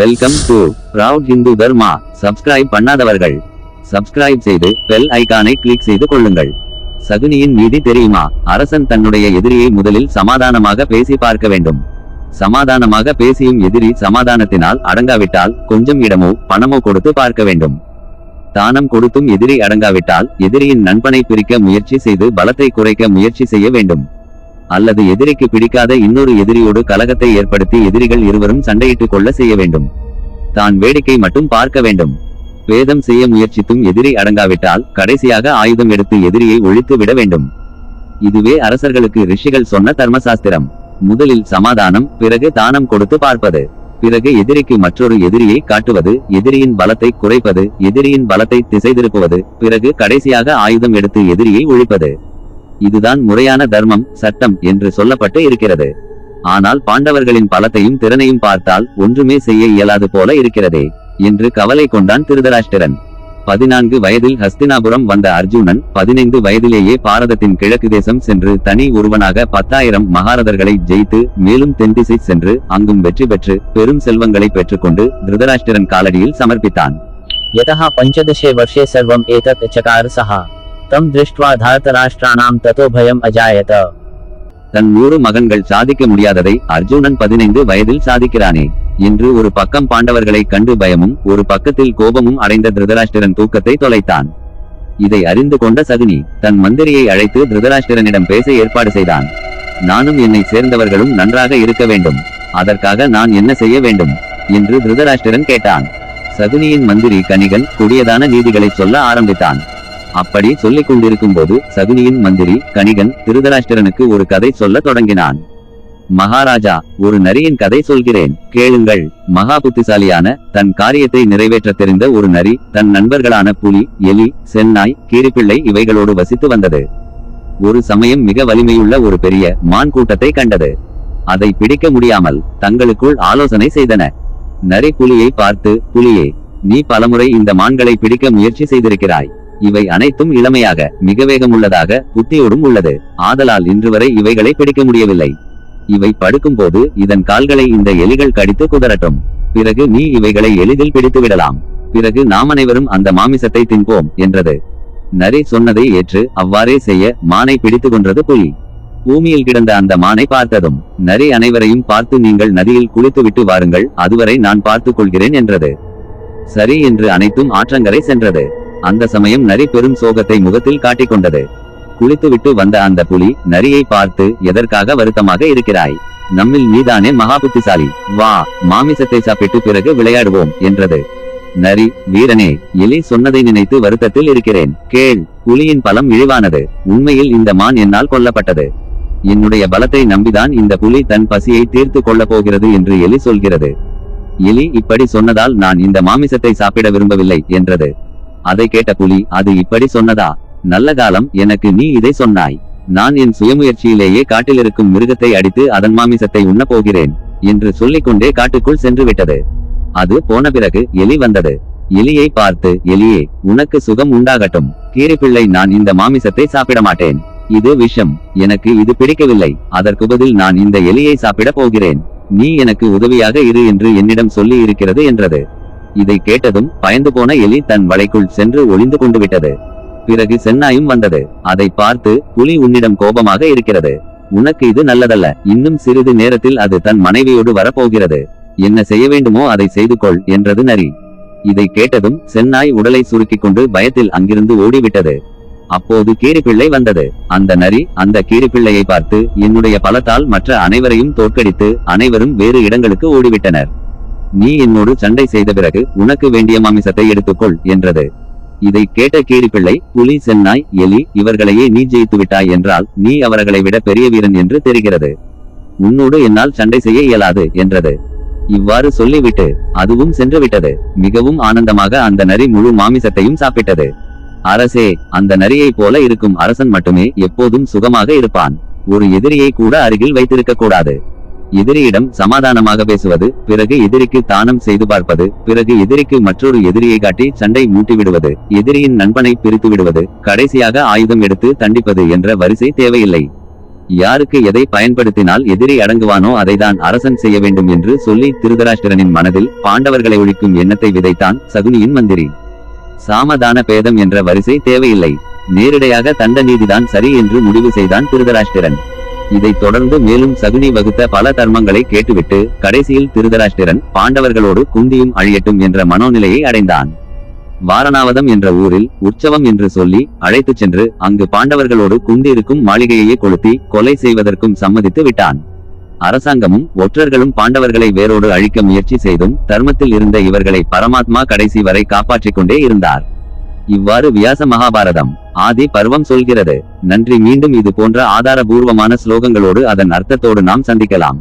Welcome to proud Hindu Dharma subscribe பண்ணாதவர்கள். Subscribe செய்து bell ஐகானை click செய்து கொள்ளுங்கள். சகுனியின் நீதி தெரியுமா? அரசன் தன்னுடைய எதிரியை முதலில் சமாதானமாக பேசி பார்க்க வேண்டும். சமாதானமாக பேசியும் எதிரி சமாதானத்தினால் அடங்காவிட்டால் கொஞ்சம் இடமோ பணமோ கொடுத்து பார்க்க வேண்டும். தானம் கொடுத்தும் எதிரி அடங்காவிட்டால் எதிரியின் நண்பனை பிரிக்க முயற்சி செய்து பலத்தை குறைக்க முயற்சி செய்ய வேண்டும். அல்லது எதிரிக்கு பிடிக்காத இன்னொரு எதிரியோடு கலகத்தை ஏற்படுத்தி எதிரிகள் இருவரும் சண்டையிட்டுக் கொள்ள செய்ய வேண்டும். தான் வேடிக்கை மட்டும் பார்க்க வேண்டும். வேதம் செய்ய முயற்சித்தும் எதிரி அடங்காவிட்டால் கடைசியாக ஆயுதம் எடுத்து எதிரியை ஒழித்து விட வேண்டும். இதுவே அரசர்களுக்கு ரிஷிகள் சொன்ன தர்மசாஸ்திரம். முதலில் சமாதானம் பிறகு தானம் கொடுத்து பார்ப்பது. பிறகு எதிரிக்கு மற்றொரு எதிரியை காட்டுவது எதிரியின் பலத்தை குறைப்பது எதிரியின் பலத்தை திசை திருப்புவது பிறகு கடைசியாக ஆயுதம் எடுத்து எதிரியை ஒழிப்பது. இதுதான் முறையான தர்மம் சட்டம் என்று சொல்லப்பட்டு இருக்கிறது. ஆனால் பாண்டவர்களின் பலத்தையும் திறனையும் பார்த்தால் ஒன்றுமே செய்ய இயலாது போல இருக்கிறதே என்று கவலை கொண்டான் திருதராஷ்டிரன். பதினான்கு வயதில் ஹஸ்தினாபுரம் வந்த அர்ஜுனன் பதினைந்து வயதிலேயே பாரதத்தின் கிழக்கு தேசம் சென்று தனி ஒருவனாக பத்தாயிரம் மகாரதர்களை ஜெயித்து மேலும் தென்திசை சென்று அங்கும் வெற்றி பெற்று பெரும் செல்வங்களை பெற்றுக்கொண்டு திருதராஷ்டிரன் காலடியில் சமர்ப்பித்தான். யதா பஞ்சதசே வருஷே சர்வம் ஏதத் சகார் சஹா தம் திருஷ்டுவா தாரதராஷ்டிரானாம் ததோ அஜாயத தன் நூறு மகன்கள் சாதிக்க முடியாததை அர்ஜுனன் பதினைந்து வயதில் சாதிக்கிறானே. என்று ஒரு பக்கம் பாண்டவர்களை கண்டு பயமும் ஒரு பக்கத்தில் கோபமும் அடைந்த திருதராஷ்டிரன் தூக்கத்தை தொலைத்தான். இதை அறிந்து கொண்ட சகுனி தன் மந்திரியை அழைத்து திருதராஷ்டிரனிடம் பேச ஏற்பாடு செய்தான். நானும் என்னை சேர்ந்தவர்களும் நன்றாக இருக்க வேண்டும். அதற்காக நான் என்ன செய்ய வேண்டும்? என்று திருதராஷ்டிரன் கேட்டான். சகுனியின் மந்திரி கணிகன் கொடியதான நீதிகளை சொல்ல ஆரம்பித்தான். அப்படி சொல்லிக் கொண்டிருக்கும் போது சகுனியின் மந்திரி கணிகன் திருதராஷ்டிரனுக்கு ஒரு கதை சொல்ல தொடங்கினான். மகாராஜா ஒரு நரியின் கதை சொல்கிறேன். கேளுங்கள். மகா புத்திசாலியான தன் காரியத்தை நிறைவேற்ற தெரிந்த ஒரு நரி தன் நண்பர்களான புலி எலி சென்னாய் கீரிப்பிள்ளை இவைகளோடு வசித்து வந்தது. ஒரு சமயம் மிக வலிமையுள்ள ஒரு பெரிய மான் கூட்டத்தை கண்டது. அதை பிடிக்க முடியாமல் தங்களுக்குள் ஆலோசனை செய்தன. நரி புலியை பார்த்து புலியே நீ பலமுறை இந்த மான்களை பிடிக்க முயற்சி செய்திருக்கிறாய். இவை அனைத்தும் இளமையாக மிக வேகமுள்ளதாக புத்தியோடும் உள்ளது. ஆதலால் இன்று வரை இவைகளை பிடிக்க முடியவில்லை. இவை படுக்கும்போது இதன் கால்களை இந்த எலிகள் கடித்து குதறட்டும். பிறகு நீ இவைகளை எளிதில் பிடித்து விடலாம். பிறகு நாம் அனைவரும் அந்த மாமிசத்தை தின்போம் என்றது. நரி சொன்னதை ஏற்று அவ்வாறே செய்ய மானை பிடித்து கொன்றது புலி. பூமியில் கிடந்த அந்த மானை பார்த்ததும் நரி அனைவரையும் பார்த்து நீங்கள் நதியில் குளித்துவிட்டு வாருங்கள் அதுவரை நான் பார்த்துக் கொள்கிறேன் என்றது. சரி என்று அனைத்தும் ஆற்றங்கரை சென்றது. அந்த சமயம் நரி பெரும் சோகத்தை முகத்தில் காட்டிக்கொண்டது. குளித்துவிட்டு வந்த அந்த புலி நரியை பார்த்து எதற்காக வருத்தமாக இருக்கிறாய்? நம்மில் நீதானே மகா புத்திசாலி வா மாமிசத்தை சாப்பிட்டு பிறகு விளையாடுவோம் என்றது. நரி வீரனே எலி சொன்னதை நினைத்து வருத்தத்தில் இருக்கிறேன். கேள் புலியின் பலம் இழிவானது. உண்மையில் இந்த மான் என்னால் கொல்லப்பட்டது. என்னுடைய பலத்தை நம்பிதான் இந்த புலி தன் பசியை தீர்த்து கொள்ளப் போகிறது என்று எலி சொல்கிறது. எலி இப்படி சொன்னதால் நான் இந்த மாமிசத்தை சாப்பிட விரும்பவில்லை என்றது. அதை கேட்ட புலி அது இப்படி சொன்னதா? நல்ல காலம் எனக்கு நீ இதை சொன்னாய். நான் என் சுயமுயற்சியிலேயே காட்டிலிருக்கும் மிருகத்தை அடித்து அதன் மாமிசத்தை உண்ணப் போகிறேன் என்று சொல்லிக்கொண்டே காட்டுக்குள் சென்று விட்டது. அது போன பிறகு எலி வந்தது. எலியை பார்த்து எலியே உனக்கு சுகம் உண்டாகட்டும். கீரிப்பிள்ளை நான் இந்த மாமிசத்தை சாப்பிட மாட்டேன். இது விஷம். எனக்கு இது பிடிக்கவில்லை. அதற்கு பதில் நான் இந்த எலியை சாப்பிட போகிறேன். நீ எனக்கு உதவியாக இரு என்று என்னிடம் சொல்லி இருக்கிறது என்றது. இதை கேட்டதும் பயந்து போன எலி தன் வலைக்குள் சென்று ஒளிந்து கொண்டு விட்டது. பிறகு சென்னாயும் வந்தது. அதை பார்த்து புலி உன்னிடம் கோபமாக இருக்கிறது. உனக்கு இது நல்லதல்ல. இன்னும் சிறிது நேரத்தில் அது தன் மனைவியோடு வரப்போகிறது. என்ன செய்ய வேண்டுமோ அதை செய்து கொள் என்றது நரி. இதை கேட்டதும் சென்னாய் உடலை சுருக்கிக் கொண்டு பயத்தில் அங்கிருந்து ஓடிவிட்டது. அப்போது கீரிப்பிள்ளை வந்தது. அந்த நரி அந்த கீரிப்பிள்ளையை பார்த்து என்னுடைய பலத்தால் மற்ற அனைவரையும் தோற்கடித்து அனைவரும் வேறு இடங்களுக்கு ஓடிவிட்டனர். நீ என்னோடு சண்டை செய்த பிறகு உனக்கு வேண்டிய மாமிசத்தை எடுத்துக்கொள் என்றது. இதை கேட்ட கீரிப்பிள்ளை புலி சென்னாய் எலி இவர்களையே நீ ஜெயித்து விட்டாய் என்றால் நீ அவர்களை விட பெரிய வீரன் என்று தெரிகிறது. உன்னோடு என்னால் சண்டை செய்ய இயலாது என்றது. இவ்வாறு சொல்லிவிட்டு அதுவும் சென்று விட்டது மிகவும் ஆனந்தமாக அந்த நரி முழு மாமிசத்தையும் சாப்பிட்டது. அரசே அந்த நரியைப் போல இருக்கும் அரசன் மட்டுமே எப்போதும் சுகமாக இருப்பான். ஒரு எதிரியை கூட அருகில் வைத்திருக்க கூடாது. எதிரியிடம் சமாதானமாக பேசுவது பிறகு எதிரிக்கு தானம் செய்து பார்ப்பது பிறகு எதிரிக்கு மற்றொரு எதிரியை காட்டி சண்டை மூட்டி விடுவது எதிரியின் நண்பனை பிரித்து விடுவது கடைசியாக ஆயுதம் எடுத்து தண்டிப்பது என்ற வரிசை தேவையில்லை. யாருக்கு எதை பயன்படுத்தினால் எதிரி அடங்குவானோ அதைதான் அரசன் செய்ய வேண்டும் என்று சொல்லி திருதராஷ்டிரனின் மனதில் பாண்டவர்களை ஒழிக்கும் எண்ணத்தை விதைத்தான் சகுனியின் மந்திரி. சாமதான பேதம் என்ற வரிசை தேவையில்லை. நேரிடையாக தண்ட நீதிதான் சரி என்று முடிவு செய்தான் திருதராஷ்டிரன். இதைத் தொடர்ந்து மேலும் சகுனி வகுத்த பல தர்மங்களை கேட்டுவிட்டு கடைசியில் திருதராஷ்டிரன் பாண்டவர்களோடு குந்தியும் அழியட்டும் என்ற மனோநிலையை அடைந்தான். வாரணாவதம் என்ற ஊரில் உற்சவம் என்று சொல்லி அழைத்துச் சென்று அங்கு பாண்டவர்களோடு குந்தியிருக்கும் மாளிகையையே கொளுத்தி கொலை செய்வதற்கும் சம்மதித்து விட்டான். அரசாங்கமும் ஒற்றர்களும் பாண்டவர்களை வேரோடு அழிக்க முயற்சி செய்தும் தர்மத்தில் இருந்த இவர்களை பரமாத்மா கடைசி வரை காப்பாற்றிக் கொண்டே இருந்தார். இவ்வாறு வியாச மகாபாரதம் ஆதி பருவம் சொல்கிறது. நன்றி மீண்டும் இது போன்ற ஆதாரபூர்வமான ஸ்லோகங்களோடு அதன் அர்த்தத்தோடு நாம் சந்திக்கலாம்.